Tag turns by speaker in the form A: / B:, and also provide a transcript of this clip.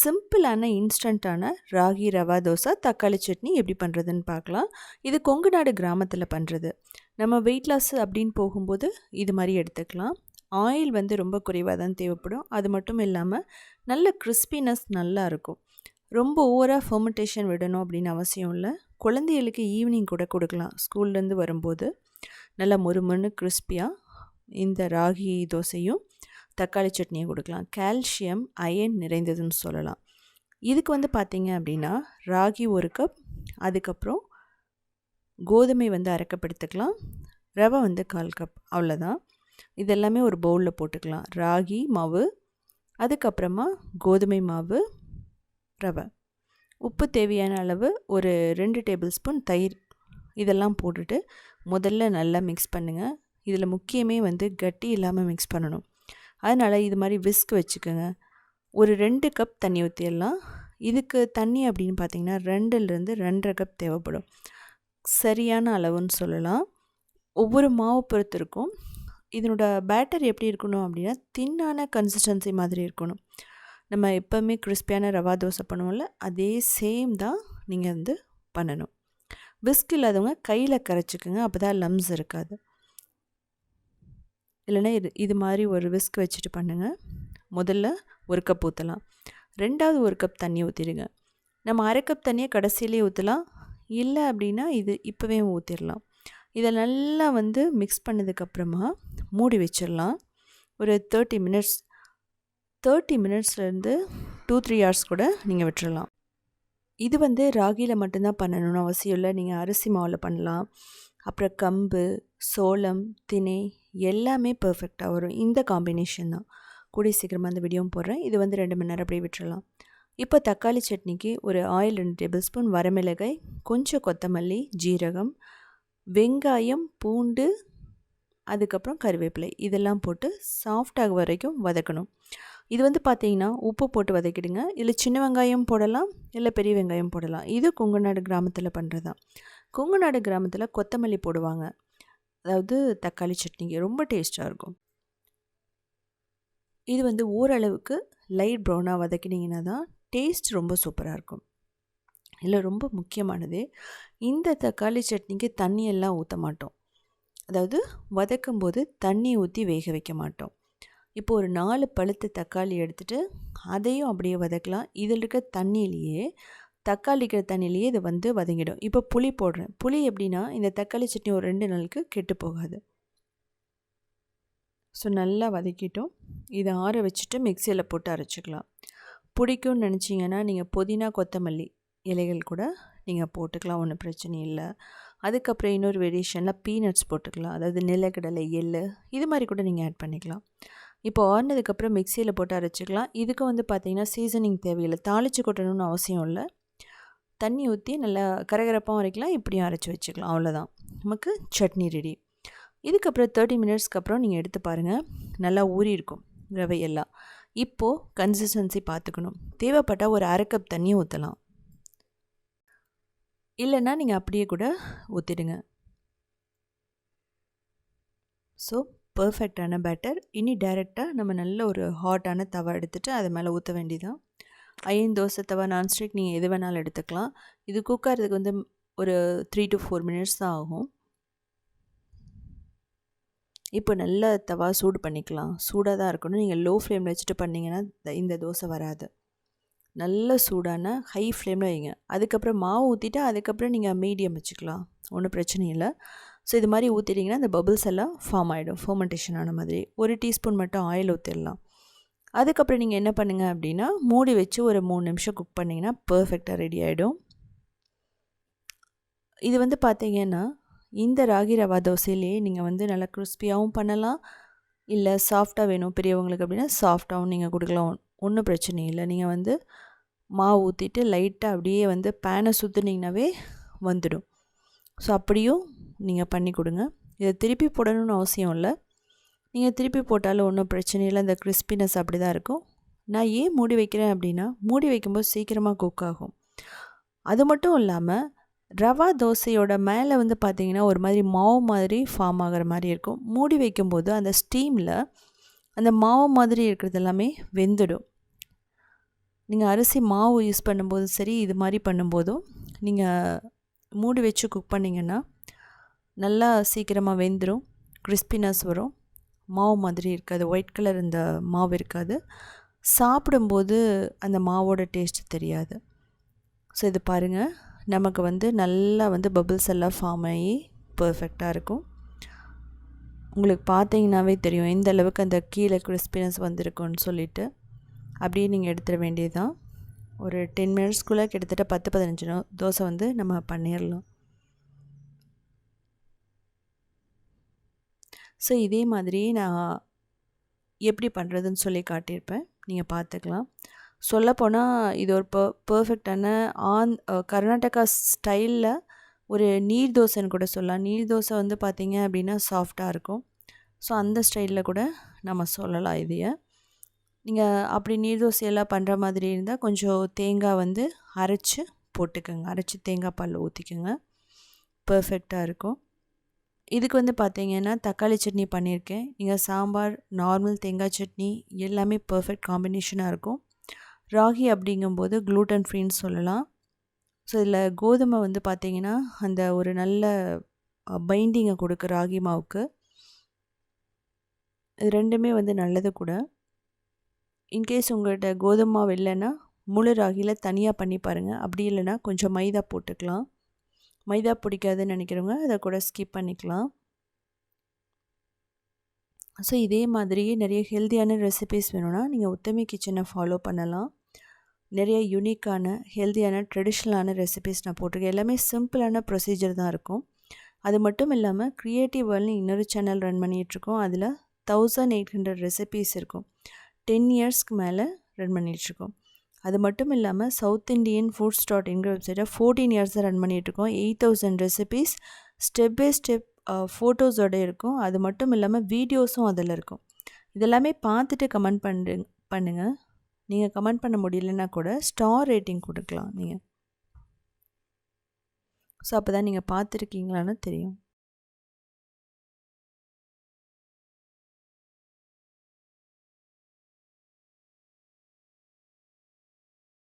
A: சிம்பிளான இன்ஸ்டண்ட்டான ராகி ரவா தோசை தக்காளி சட்னி எப்படி பண்ணுறதுன்னு பார்க்கலாம். இது கொங்கு நாடு கிராமத்தில் பண்ணுறது நம்ம வெயிட் லாஸ் அப்படின்னு போகும்போது இது மாதிரி எடுத்துக்கலாம். ஆயில் வந்து ரொம்ப குறைவாக தான் தேவைப்படும். அது மட்டும் இல்லாமல் நல்ல கிறிஸ்பினஸ் நல்லா இருக்கும். ரொம்ப ஓவராக ஃபர்மெண்டேஷன் விடணும் அப்படின்னு அவசியம் இல்லை. குழந்தைகளுக்கு ஈவினிங் கூட கொடுக்கலாம். ஸ்கூல்லேருந்து வரும்போது. நல்லா மொறுமொன்னு கிறிஸ்பியாக இந்த ராகி தோசையும் தக்காளி சட்னியும் கொடுக்கலாம். கால்சியம் அயன் நிறைந்ததுன்னு சொல்லலாம். இதுக்கு வந்து பார்த்திங்க அப்படின்னா ராகி ஒரு கப் அதுக்கப்புறம் கோதுமை வந்து அரைக்கப்படுத்திக்கலாம். ரவை வந்து கால் கப் அவ்வளோதான் இதெல்லாமே ஒரு பவுலில் போட்டுக்கலாம். ராகி மாவு அதுக்கப்புறமா கோதுமை மாவு ரவை. உப்பு தேவையான அளவு ஒரு ரெண்டு டேபிள் ஸ்பூன் தயிர் இதெல்லாம் போட்டுட்டு முதல்ல நல்லா மிக்ஸ் பண்ணுங்கள் இதில் முக்கியமே வந்து கட்டி இல்லாமல் மிக்ஸ் பண்ணணும். அதனால் இது மாதிரி விஸ்க் வச்சுக்கோங்க. ஒரு ரெண்டு கப் தண்ணி ஊற்றிடலாம் இதுக்கு தண்ணி அப்படின்னு பார்த்தீங்கன்னா ரெண்டுலேருந்து ரெண்டரை கப் தேவைப்படும். சரியான அளவுன்னு சொல்லலாம். ஒவ்வொரு மாவு பொறுத்திருக்கும் இதனோட பேட்டர் எப்படி இருக்கணும் அப்படின்னா தின்னான கன்சிஸ்டன்சி மாதிரி இருக்கணும். நம்ம எப்போவுமே கிறிஸ்பியான ரவா தோசை பண்ணுவோம்ல அதே சேம் தான் நீங்கள் வந்து பண்ணணும். விஸ்க் இல்லாதவங்க கையில் கரைச்சிக்கோங்க அப்போ தான் லம்ஸ் இருக்காது. இல்லைன்னா இது இது மாதிரி ஒரு விஸ்க் வச்சுட்டு பண்ணுங்கள் முதல்ல ஒரு கப் ஊற்றலாம் ரெண்டாவது ஒரு கப் தண்ணி ஊற்றிடுங்க நம்ம அரை கப் தண்ணியை கடைசியிலே ஊற்றலாம் இல்லை அப்படின்னா இது இப்போவே ஊற்றிடலாம் இதை நல்லா வந்து மிக்ஸ் பண்ணதுக்கப்புறமா மூடி வச்சிடலாம். ஒரு தேர்ட்டி மினிட்ஸ் தேர்ட்டி மினிட்ஸ்லேருந்து டூ த்ரீ ஹவர்ஸ் கூட நீங்கள் விட்டுறலாம். இது வந்து ராகியில் மட்டும்தான் பண்ணணும்னு அவசியம் இல்லை. நீங்கள் அரிசி மாவில் பண்ணலாம். அப்புறம் கம்பு சோளம் திணை எல்லாமே பர்ஃபெக்டாக வரும். இந்த காம்பினேஷன் தான். கூடிய சீக்கிரமாக அந்த வீடியோவும் போடுறேன். இது வந்து ரெண்டு மணி நேரம் அப்படியே விட்டுறலாம். இப்போ தக்காளி சட்னிக்கு ஒரு ஆயில் ரெண்டு டேபிள் ஸ்பூன் வரமிளகாய் கொஞ்சம் கொத்தமல்லி ஜீரகம் வெங்காயம் பூண்டு அதுக்கப்புறம் கருவேப்பிலை. இதெல்லாம் போட்டு சாஃப்டாக வரைக்கும் வதக்கணும். இது வந்து பார்த்தீங்கன்னா உப்பு போட்டு வதக்கிடுங்க. இல்லை சின்ன வெங்காயம் போடலாம் இல்லை பெரிய வெங்காயம் போடலாம். இது கொங்குநாடு கிராமத்தில் பண்ணுறது தான் கொங்குநாடு கிராமத்தில் கொத்தமல்லி போடுவாங்க. அதாவது தக்காளி சட்னிக்கு ரொம்ப டேஸ்ட்டாக இருக்கும். இது வந்து ஓரளவுக்கு லைட் ப்ரௌனாக வதக்கினீங்கன்னா தான் டேஸ்ட் ரொம்ப சூப்பராக இருக்கும். இல்லை ரொம்ப முக்கியமானது இந்த தக்காளி சட்னிக்கு தண்ணியெல்லாம் ஊற்ற மாட்டோம். அதாவது வதக்கும் போது தண்ணி ஊற்றி வேக வைக்க மாட்டோம். இப்போ ஒரு நாலு பழுத்த தக்காளி எடுத்துகிட்டு அதையும் அப்படியே வதக்கலாம். இதில் இருக்க தண்ணியிலேயே தக்காளிக்கிற தண்ணியிலேயே இது வந்து வதங்கிடும். இப்போ புளி போடுறேன். புளி எப்படின்னா இந்த தக்காளி சட்னி ஒரு ரெண்டு நாளுக்கு கெட்டு போகாது. ஸோ நல்லா வதக்கிட்டோம். இதை ஆற வச்சுட்டு மிக்சியில் போட்டு அரைச்சிக்கலாம். பிடிக்கும்னு நினச்சிங்கன்னா நீங்கள் புதினா கொத்தமல்லி இலைகள் கூட நீங்கள் போட்டுக்கலாம். ஒன்றும் பிரச்சனை இல்லை. அதுக்கப்புறம் இன்னொரு வேரியேஷனில் பீனட்ஸ் போட்டுக்கலாம். அதாவது நிலக்கடலை எள் இது மாதிரி கூட நீங்கள் ஆட் பண்ணிக்கலாம். இப்போ ஆறுனதுக்கப்புறம் மிக்சியில் போட்டு அரைச்சிக்கலாம். இதுக்கு வந்து பார்த்திங்கன்னா சீசனிங் தேவையில்லை. தாளித்து கொட்டணும்னு அவசியம் இல்லை. தண்ணி ஊற்றி நல்லா கரகரப்பாகவும் அரைக்கலாம் இப்படியும் அரைச்சி வச்சுக்கலாம். அவ்வளோதான் நமக்கு சட்னி ரெடி இதுக்கப்புறம் தேர்ட்டி மினிட்ஸ்க்கு அப்புறம் நீங்கள் எடுத்து பாருங்கள் நல்லா ஊறி இருக்கும் ரவையெல்லாம். இப்போது கன்சிஸ்டன்சி பார்த்துக்கணும் தேவைப்பட்டால் ஒரு அரை கப் தண்ணியும் ஊற்றலாம் இல்லைன்னா நீங்கள் அப்படியே கூட ஊற்றிடுங்க ஸோ பர்ஃபெக்டான பேட்டர் இனி டைரெக்டாக நம்ம நல்ல ஒரு ஹாட்டான தவா எடுத்துகிட்டு அது மேலே ஊற்ற வேண்டியதான் ஐயன் தோசை தவா நான்ஸ்டிக் நீங்கள் எது வேணாலும் எடுத்துக்கலாம். இது குக் ஆகிறதுக்கு வந்து ஒரு த்ரீ டு ஃபோர் மினிட்ஸ் தான் ஆகும். இப்போ நல்ல தவா சூடு பண்ணிக்கலாம். சூடாக தான் இருக்கணும். நீங்கள் லோ ஃப்ளேமில் வச்சுட்டு பண்ணிங்கன்னா இந்த தோசை வராது. நல்ல சூடான ஹை ஃப்ளேமில் வைங்க. அதுக்கப்புறம் மாவு ஊற்றிட்டு அதுக்கப்புறம் நீங்கள் மீடியம் வச்சுக்கலாம். ஒன்றும் பிரச்சனை இல்லை. ஸோ இது மாதிரி ஊற்றிட்டிங்கன்னா அந்த பபுள்ஸ் எல்லாம் ஃபார்ம் ஆகிடும் ஃபர்மெண்டேஷன் ஆன மாதிரி. ஒரு டீஸ்பூன் மட்டும் ஆயில் ஊற்றிடலாம் அதுக்கப்புறம் நீங்கள் என்ன பண்ணுங்கள் அப்படின்னா மூடி வச்சு ஒரு மூணு நிமிஷம் குக் பண்ணிங்கன்னா பர்ஃபெக்டாக ரெடி ஆகிடும் இது வந்து பார்த்தீங்கன்னா இந்த ராகி ரவா தோசையிலேயே நீங்கள் வந்து நல்லா கிறிஸ்பியாகவும் பண்ணலாம். இல்லை சாஃப்டாக வேணும் பெரியவங்களுக்கு அப்படின்னா சாஃப்டாகவும் நீங்கள் கொடுக்கலாம். ஒன்றும் பிரச்சனை இல்லை. நீங்கள் வந்து மாவு ஊற்றிட்டு லைட்டாக அப்படியே வந்து பேனை சுற்றுனீங்கனாவே வந்துடும். ஸோ அப்படியும் நீங்கள் பண்ணி கொடுங்க. இதை திருப்பி போடணும்னு அவசியம் இல்லை. நீங்கள் திருப்பி போட்டாலும் ஒன்றும் பிரச்சனை இல்லை. அந்த கிறிஸ்பினஸ் அப்படி தான் இருக்கும். நான் ஏன் மூடி வைக்கிறேன் அப்படின்னா மூடி வைக்கும்போது சீக்கிரமாக குக் ஆகும். அது மட்டும் இல்லாமல் ரவா தோசையோட மேலே வந்து பார்த்திங்கன்னா ஒரு மாதிரி மாவு மாதிரி ஃபார்ம் ஆகிற மாதிரி இருக்கும். மூடி வைக்கும்போது அந்த ஸ்டீமில் அந்த மாவு மாதிரி இருக்கிறது எல்லாமே வெந்துடும். நீங்கள் அரிசி மாவு யூஸ் பண்ணும்போதும் சரி இது மாதிரி பண்ணும்போதும் நீங்கள் மூடி வச்சு குக் பண்ணிங்கன்னா நல்லா சீக்கிரமாக வெந்துடும் கிறிஸ்பினஸ் வரும். மாவு மாதிரி இருக்காது. ஒயிட் கலர் இந்த மாவு இருக்காது. சாப்பிடும்போது அந்த மாவோட டேஸ்ட் தெரியாது. ஸோ இது பாருங்கள் நமக்கு வந்து நல்லா வந்து பபிள்ஸ் எல்லாம் ஃபார்ம் ஆகி பர்ஃபெக்டாக இருக்கும். உங்களுக்கு பார்த்தீங்கன்னாவே தெரியும். எந்த அளவுக்கு அந்த கீழே கிறிஸ்பினஸ் வந்திருக்குன்னு சொல்லிட்டு. அப்படியே நீங்கள் எடுத்துட வேண்டியதுதான். ஒரு டென் மினிட்ஸ்க்குள்ளே கிட்டத்தட்ட பத்து பதினஞ்சு தோசை வந்து நம்ம பண்ணிடலாம். ஸோ இதே மாதிரி நான் எப்படி பண்ணுறதுன்னு சொல்லி காட்டியிருப்பேன். நீங்கள் பார்த்துக்கலாம். சொல்லப்போனால் இது ஒரு ப பர்ஃபெக்டான ஆந் கர்நாடகா ஸ்டைலில் ஒரு நீர் தோசைன்னு கூட சொல்லலாம். நீர் தோசை வந்து பார்த்திங்க அப்படின்னா சாஃப்டாக இருக்கும். ஸோ அந்த ஸ்டைலில் கூட நம்ம சொல்லலாம் இதையை. நீங்கள் அப்படி நீர் தோசையெல்லாம் பண்ணுற மாதிரி இருந்தால் கொஞ்சம் தேங்காய் வந்து அரைச்சி போட்டுக்கோங்க. அரைச்சி தேங்காய் பால் ஊற்றிக்கோங்க பர்ஃபெக்டாக இருக்கும். இதுக்கு வந்து பார்த்தீங்கன்னா தக்காளி சட்னி பண்ணியிருக்கேன். நீங்கள் சாம்பார் நார்மல் தேங்காய் சட்னி எல்லாமே பர்ஃபெக்ட் காம்பினேஷனாக இருக்கும். ராகி அப்படிங்கும்போது க்ளூட்டன் ஃப்ரீன்னு சொல்லலாம். ஸோ இதில் கோதுமை வந்து பார்த்திங்கன்னா அந்த ஒரு நல்ல பைண்டிங்கை கொடுக்கு ராகி மாவுக்கு. இது ரெண்டுமே வந்து நல்லது கூட. இன்கேஸ் உங்கள்கிட்ட கோதுமை மாவு இல்லைன்னா முழு ராகியில் தனியாக பண்ணி பாருங்கள் அப்படி இல்லைன்னா கொஞ்சம் மைதா போட்டுக்கலாம். மைதா பிடிக்காதுன்னு நினைக்கிறவங்க அதை கூட ஸ்கிப் பண்ணிக்கலாம். ஸோ இதே மாதிரியே நிறைய ஹெல்த்தியான ரெசிபீஸ் வேணும்னா நீங்கள் உத்தமி கிச்சனை ஃபாலோ பண்ணலாம். நிறைய யூனிக்கான ஹெல்த்தியான ட்ரெடிஷ்னலான ரெசிபீஸ் நான் போட்டிருக்கேன். எல்லாமே சிம்பிளான ப்ரொசீஜர் தான் இருக்கும். அது மட்டும் இல்லாமல் க்ரியேட்டிவ் வேர்ல்னு இன்னொரு சேனல் ரன் பண்ணிகிட்ருக்கோம் அதில் தௌசண்ட் எயிட் ஹண்ட்ரட் ரெசிபீஸ் இருக்கும். டென் இயர்ஸ்க்கு மேலே ரன் பண்ணிகிட்ருக்கோம் அது மட்டும் இல்லாமல் சவுத் இண்டியன் ஃபுட்ஸ் டாட் இன்கிற வெப்சைட்டை ஃபோர்டீன் இயர்ஸாக ரன் பண்ணிகிட்ருக்கோம் eight thousand recipes step by step ஃபோட்டோஸோடு இருக்கும். அது மட்டும் இல்லாமல் வீடியோஸும் அதில் இருக்கும். இதெல்லாமே பார்த்துட்டு கமெண்ட் பண்ணு பண்ணுங்கள் நீங்கள் கமெண்ட் பண்ண முடியலன்னா கூட ஸ்டார் ரேட்டிங் கொடுக்கலாம் நீங்கள் ஸோ அப்போ தான் நீங்கள் பார்த்துருக்கீங்களான்னு தெரியும்.